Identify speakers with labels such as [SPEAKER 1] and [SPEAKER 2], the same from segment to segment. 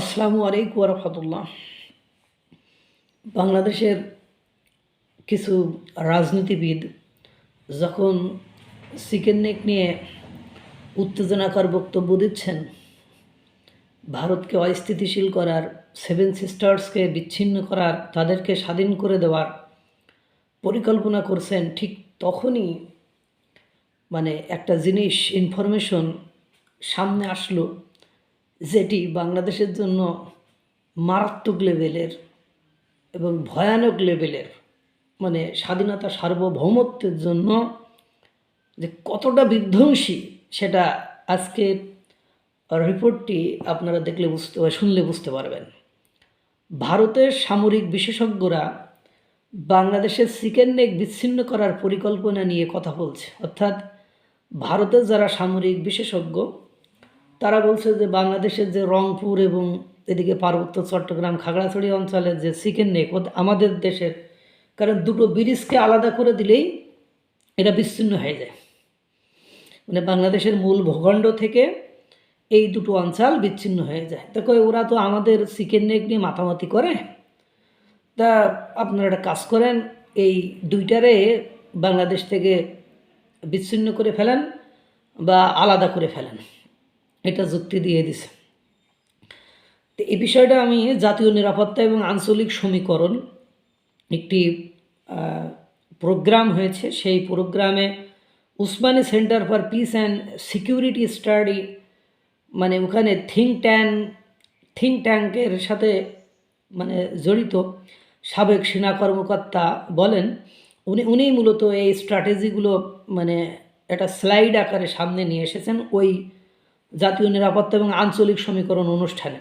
[SPEAKER 1] আসসালামু আলাইকুম রহমতুল্লাহ। বাংলাদেশের কিছু রাজনীতিবিদ যখন চিকেন নেক নিয়ে উত্তেজনাকর বক্তব্য দিচ্ছেন, ভারতকে অস্থিতিশীল করার সেভেন সিস্টার্সকে বিচ্ছিন্ন করার, তাদেরকে স্বাধীন করে দেওয়ার পরিকল্পনা করছেন, ঠিক তখনই মানে একটা জিনিস ইনফরমেশন সামনে আসলো। যেটি বাংলাদেশের জন্য মারাত্মক লেভেলের এবং ভয়ানক লেভেলের মানে স্বাধীনতা সার্বভৌমত্বের জন্য যে কতটা বিধ্বংসী সেটা আজকের রিপোর্টটি আপনারা দেখলে বুঝতে, শুনলে বুঝতে পারবেন। ভারতের সামরিক বিশেষজ্ঞরা বাংলাদেশের চিকেন নেক বিচ্ছিন্ন করার পরিকল্পনা নিয়ে কথা বলছে। অর্থাৎ ভারতের যারা সামরিক বিশেষজ্ঞ তারা বলছে যে বাংলাদেশের যে রংপুর এবং এদিকে পার্বত্য চট্টগ্রাম খাগড়াছড়ি অঞ্চলের যে চিকেন নেক আমাদের দেশের, কারণ দুটো ব্রিজকে আলাদা করে দিলেই এটা বিচ্ছিন্ন হয়ে যায়। মানে বাংলাদেশের মূল ভূখণ্ড থেকে এই দুটো অঞ্চল বিচ্ছিন্ন হয়ে যায়। দেখো, ওরা তো আমাদের চিকেন নেক নিয়ে মাতামাতি করে। তা আপনারা একটা কাজ করেন, এই দুইটারে বাংলাদেশ থেকে বিচ্ছিন্ন করে ফেলেন বা আলাদা করে ফেলেন। এটা যুক্তি দিয়ে দিছে। তো এই বিষয়টা আমি জাতীয় নিরাপত্তা এবং আঞ্চলিক সমীকরণ একটি প্রোগ্রাম হয়েছে। সেই প্রোগ্রামে Osmani Centre for Peace and Security Study মানে ওখানে থিঙ্ক ট্যাঙ্ক থিঙ্ক ট্যাঙ্কের সাথে মানে জড়িত সাবেক সেনা কর্মকর্তা বলেন, উনি উনিই মূলত এই স্ট্র্যাটেজিগুলো মানে একটা স্লাইড আকারে সামনে নিয়ে এসেছেন। ওই জাতীয় নিরাপত্তা এবং আঞ্চলিক সমীকরণ অনুষ্ঠানে।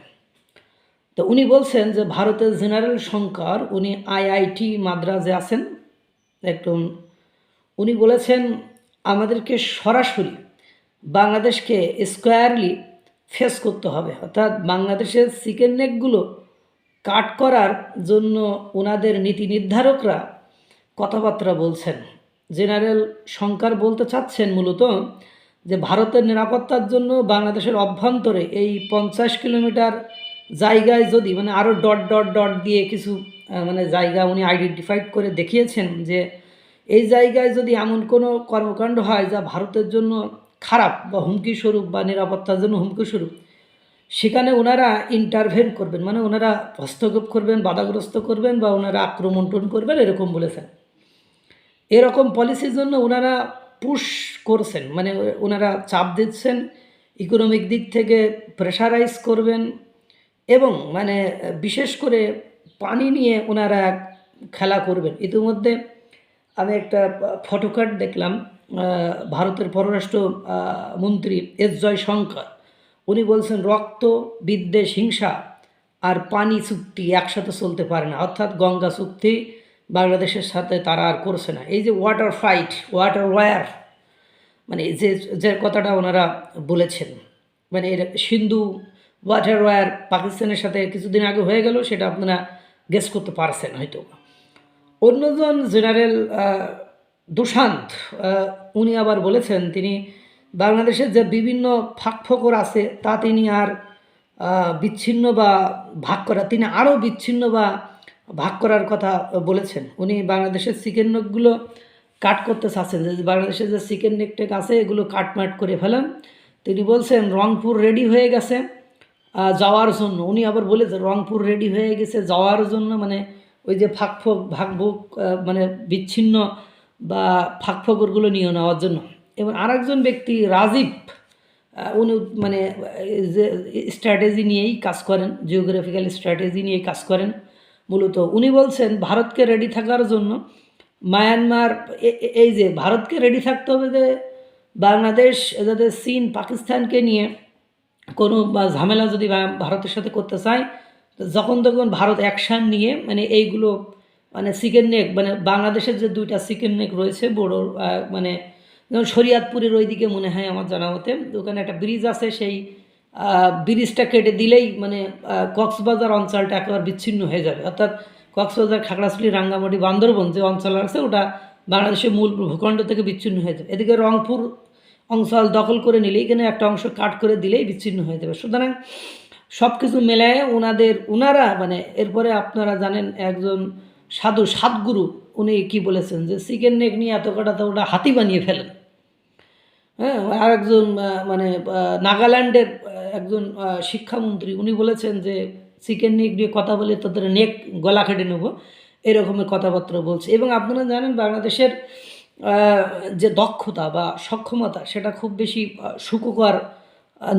[SPEAKER 1] তো উনি বলছেন যে ভারতের জেনারেল শঙ্কর, উনি আইআইটি মাদ্রাজে আছেন। একদম, উনি বলেছেন, আমাদেরকে সরাসরি বাংলাদেশকে স্কোয়ারলি ফেস করতে হবে। অর্থাৎ বাংলাদেশের চিকেন নেকগুলো কাট করার জন্য ওনাদের নীতি নির্ধারকরা কথাবার্তা বলছেন। জেনারেল শঙ্কর বলতে চাচ্ছেন মূলত যে ভারতের নিরাপত্তার জন্য বাংলাদেশের অভ্যন্তরে এই পঞ্চাশ কিলোমিটার জায়গায় যদি মানে আরও ডট ডট ডট দিয়ে কিছু মানে জায়গা উনি আইডেন্টিফাইড করে দেখিয়েছেন যে এই জায়গায় যদি এমন কোনো কর্মকাণ্ড হয় যা ভারতের জন্য খারাপ বা হুমকি স্বরূপ বা নিরাপত্তার জন্য হুমকি স্বরূপ, সেখানে ওনারা ইন্টারভেন করবেন মানে ওনারা হস্তক্ষেপ করবেন, বাধাগ্রস্ত করবেন বা ওনারা আক্রমণ করবেন এরকম বলেছেন। এরকম পলিসির জন্য ওনারা পুশ করছেন মানে ওনারা চাপ দিচ্ছেন ইকোনমিক দিক থেকে প্রেশারাইজ করবেন এবং মানে বিশেষ করে পানি নিয়ে ওনারা খেলা করবেন। ইতিমধ্যে আমি একটা ফটোকার্ড দেখলাম ভারতের পররাষ্ট্র মন্ত্রী এস জয়শঙ্কর। উনি বলছেন, রক্ত, বিদ্বেষ, হিংসা আর পানি চুক্তি একসাথে চলতে পারে না। অর্থাৎ গঙ্গা চুক্তি বাংলাদেশের সাথে তারা আর করছে না। এই যে ওয়াটার ফাইট ওয়াটার ওয়ার মানে যে যে কথাটা ওনারা বলেছেন মানে এর সিন্ধু ওয়াটার ওয়ার পাকিস্তানের সাথে কিছুদিন আগে হয়ে গেল, সেটা আপনারা গেস করতে পারছেন হয়তো। অন্যজন জেনারেল দুশান্ত উনি আবার বলেছেন, তিনি বাংলাদেশের যে বিভিন্ন ফাঁকফোকর আছে, তা তিনি আর বিচ্ছিন্ন বা ভাগ করা, তিনি আরও বিচ্ছিন্ন বা ভাগ করার কথা বলেছেন। উনি বাংলাদেশের চিকেন নেকগুলো কাট করতে চাচ্ছেন। যে বাংলাদেশের যে চিকেন নেক টেক আছে, এগুলো কাটমাট করে ফেলেন। তিনি বলছেন, রংপুর রেডি হয়ে গেছে যাওয়ার জন্য। উনি আবার বলেছেন, রংপুর রেডি হয়ে গেছে যাওয়ার জন্য। মানে ওই যে ফাঁকফোক ভাগভোগ মানে বিচ্ছিন্ন বা ফাঁকফোকরগুলো নিয়ে নেওয়ার জন্য। এবং আরেকজন ব্যক্তি, রাজীব উনি মানে যে স্ট্র্যাটেজি নিয়েই কাজ করেন জিওগ্রাফিক্যাল স্ট্র্যাটেজি নিয়েই কাজ করেন। মূলত উনি বলছেন, ভারতকে রেডি থাকার জন্য মায়ানমার এই যে ভারতকে রেডি থাকতে হবে যে বাংলাদেশ, যাতে চীন, পাকিস্তানকে নিয়ে কোনো বা ঝামেলা যদি ভারতের সাথে করতে চায়, যখন তখন ভারত অ্যাকশান নিয়ে মানে এইগুলো মানে চিকেন নেক মানে বাংলাদেশের যে দুইটা চিকেন নেক রয়েছে, বড় মানে যেমন শরিয়াতপুরের ওইদিকে মনে হয় আমার জানা মতে ওখানে একটা ব্রিজ আছে, সেই ব্রিজটা কেটে দিলেই মানে কক্সবাজার অঞ্চলটা একেবারে বিচ্ছিন্ন হয়ে যাবে। অর্থাৎ কক্সবাজার, খাগড়াছড়ি, রাঙ্গামাটি, বান্দরবন যে অঞ্চল আছে, ওটা বাংলাদেশের মূল ভূখণ্ড থেকে বিচ্ছিন্ন হয়ে যাবে। এদিকে রংপুর অঞ্চল দখল করে নিলে, এখানে একটা অংশ কাট করে দিলেই বিচ্ছিন্ন হয়ে যাবে। সুতরাং সব কিছু মেলায় ওনাদের ওনারা মানে এরপরে আপনারা জানেন একজন সাধু, সাতগুরু, উনি কি বলেছেন যে, চিকেন নেক নিয়ে এত কটা তো ওটা হাতি বানিয়ে ফেলেন। হ্যাঁ আর একজন মানে নাগাল্যান্ডের একজন শিক্ষামন্ত্রী, উনি বলেছেন যে চিকেন নেক নিয়ে কথা বলে তাদের নেক গলা কেটে নেব। এরকমের কথাবার্তা বলছে। এবং আপনারা জানেন বাংলাদেশের যে দক্ষতা বা সক্ষমতা সেটা খুব বেশি সুখকর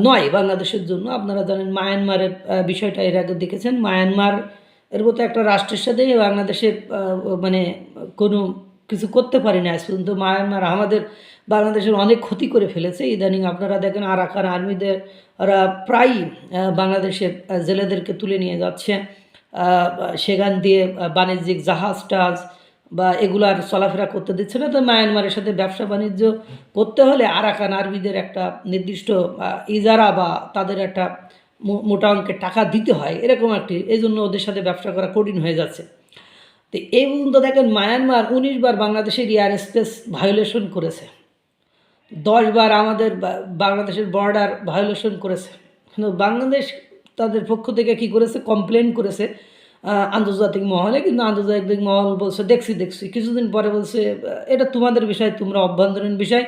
[SPEAKER 1] নয় বাংলাদেশের জন্য। আপনারা জানেন মায়ানমারের বিষয়টা এর আগে দেখেছেন। মায়ানমার এর মতো একটা রাষ্ট্রের সাথে বাংলাদেশের মানে কোনো কিছু করতে পারি না। আজ পর্যন্ত মায়ানমার আমাদের বাংলাদেশের অনেক ক্ষতি করে ফেলেছে। ইদানিং আপনারা দেখেন আরাকান আর্মিদের ওরা প্রায়ই বাংলাদেশের জেলেদেরকে তুলে নিয়ে যাচ্ছে। সেখান দিয়ে বাণিজ্যিক জাহাজ টাজ বা এগুলার চলাফেরা করতে দিচ্ছে না। তো মায়ানমারের সাথে ব্যবসা বাণিজ্য করতে হলে আরাকান আর্মিদের একটা নির্দিষ্ট ইজারা বা তাদের একটা মোটা অঙ্কের টাকা দিতে হয়। এরকম একটি এই জন্য ওদের সাথে ব্যবসা করা কঠিন হয়ে যাচ্ছে। তো এই পর্যন্ত দেখেন মায়ানমার উনিশ বার বাংলাদেশের এয়ার স্পেস ভায়োলেশন করেছে। দশ বার আমাদের বাংলাদেশের বর্ডার ভায়োলেশন করেছে। বাংলাদেশ তাদের পক্ষ থেকে কি করেছে? কমপ্লেন করেছে আন্তর্জাতিক মহলে। কিন্তু আন্তর্জাতিক মহল বলছে, দেখছি দেখছি। কিছুদিন পরে বলছে এটা তোমাদের বিষয়, তোমরা অভ্যন্তরীণ বিষয়।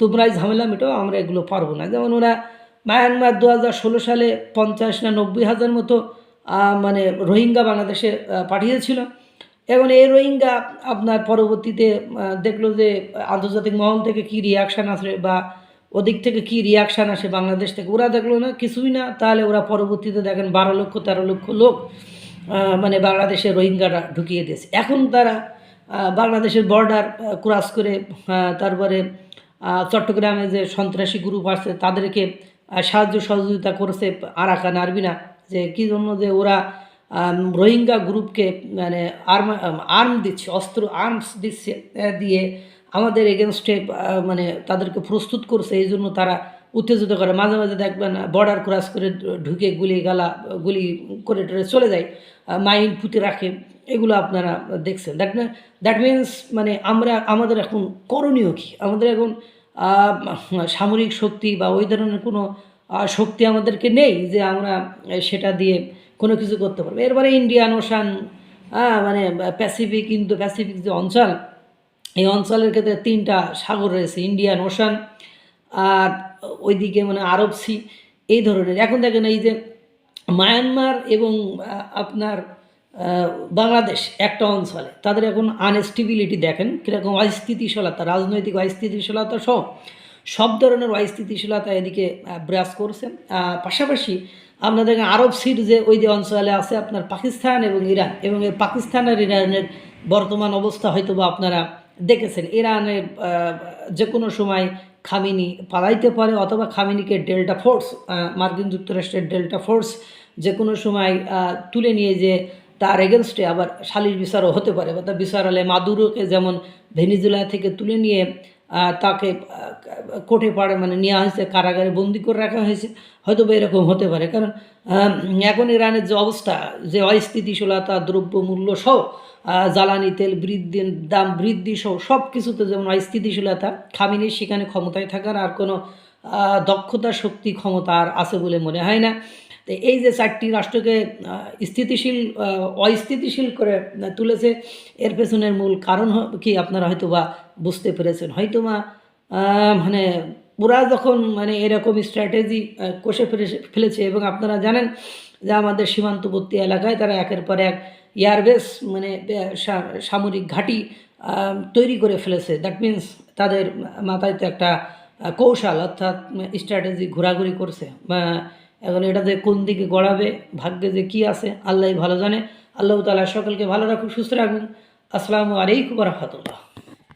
[SPEAKER 1] তোমরাই ঝামেলা মেটাও, আমরা এগুলো পারব না। যেমন ওরা মায়ানমার দু ষোলো সালে পঞ্চাশ না নব্বই হাজার মতো মানে রোহিঙ্গা বাংলাদেশে পাঠিয়েছিল। এবং এই রোহিঙ্গা আপনার পরবর্তীতে দেখল যে আন্তর্জাতিক মহল থেকে কি রিয়াকশান আসে বা ওদিক থেকে কি রিয়াকশান আসে বাংলাদেশ থেকে, ওরা দেখল না, কিছুই না। তাহলে ওরা পরবর্তীতে দেখেন বারো লক্ষ, তেরো লক্ষ লোক মানে বাংলাদেশে রোহিঙ্গারা ঢুকিয়ে দিয়েছে। এখন তারা বাংলাদেশের বর্ডার ক্রস করে তারপরে চট্টগ্রামে যে সন্ত্রাসী গ্রুপ আছে, তাদেরকে সাহায্য সহযোগিতা করেছে আরাকান আরবিনা যে কী জন্য যে ওরা রোহিঙ্গা গ্রুপকে মানে আর্ম আর্ম দিচ্ছে, অস্ত্র আর্মস দিচ্ছে দিয়ে আমাদের এগেনস্টে মানে তাদেরকে প্রস্তুত করছে, এই জন্য তারা উত্তেজিত করে। মাঝে মাঝে দেখবেন বর্ডার ক্রস করে ঢুকে গুলি গালা, গুলি করে টরে চলে যায় মাইন পুঁতে রাখে, এগুলো আপনারা দেখছেন। দ্যাট দ্যাট মিন্স মানে আমরা, আমাদের এখন করণীয় কী? আমাদের এখন সামরিক শক্তি বা ওই ধরনের কোনো শক্তি আমাদেরকে নেই যে আমরা সেটা দিয়ে কোনো কিছু করতে পারবে। এরপরে ইন্ডিয়ান ওশান মানে প্যাসিফিক ইন্দো প্যাসিফিক যে অঞ্চল এই অঞ্চলের ক্ষেত্রে তিনটা সাগর রয়েছে ইন্ডিয়ান ওশান আর ওইদিকে মানে আরব সি এই ধরনের। এখন দেখেন এই যে মায়ানমার এবং আপনার বাংলাদেশ একটা অঞ্চলে তাদের এখন আনস্টেবিলিটি দেখেন কীরকম অস্থিতিশীলতা রাজনৈতিক অস্থিতিশীলতা সহ সব ধরনের অস্থিতিশীলতা এদিকে ব্রাস করছে। আহ, পাশাপাশি আপনাদের আরব সিট যে ওই যে অঞ্চলে আছে আপনার পাকিস্তান এবং ইরান, এবং এই পাকিস্তান আর ইরানের বর্তমান অবস্থা হয়তো বা আপনারা দেখেছেন। ইরানের যে কোনো সময় খামিনি পালাইতে পারে অথবা খামিনিকে ডেল্টা ফোর্স মার্কিন যুক্তরাষ্ট্রের ডেল্টা ফোর্স যে কোনো সময় তুলে নিয়ে যে তার এগেনস্টে আবার সালিশ বিচারও হতে পারে অর্থাৎ তার বিচার হলে মাদুরোকে যেমন ভেনিজুলা থেকে তুলে নিয়ে তাকে কোর্টে পাড়ে মানে নেওয়া হয়েছে কারাগারে বন্দি করে রাখা হয়েছে। হয়তো বা এরকম হতে পারে। কারণ এখন ইরানের যে অবস্থা, যে অস্থিতিশীলতা, দ্রব্যমূল্য সহ জ্বালানি তেল, বৃদ্ধি, দাম বৃদ্ধি সহ সব কিছুতে যেমন অস্থিতিশীলতা, খামিনির সেখানে ক্ষমতায় থাকার আর কোনো দক্ষতা শক্তি ক্ষমতা আর আছে বলে মনে হয় না। তো এই যে চারটি রাষ্ট্রকে স্থিতিশীল অস্থিতিশীল করে তুলেছে, এর পেছনের মূল কারণ কি আপনারা হয়তো বা বুঝতে পেরেছেন। হয়তো বা মানে ওরা যখন মানে এরকম স্ট্র্যাটেজি কষে ফেলেছে ফেলেছে এবং আপনারা জানেন যে আমাদের সীমান্তবর্তী এলাকায় তারা একের পর এক এয়ারবেস মানে সামরিক ঘাঁটি তৈরি করে ফেলেছে। দ্যাট মিন্স তাদের মাথায় তো একটা কৌশল অর্থাৎ স্ট্র্যাটেজি ঘোরাঘুরি করছে। এখন এটাতে কোন দিকে গড়াবে, ভাগ্যে যে কী আছে আল্লাহ ভালো জানে। আল্লাহ তালা সকলকে ভালো রাখুন সুস্থ রাখুন আসসালামু আলাইকুম রহমতুল্লাহ।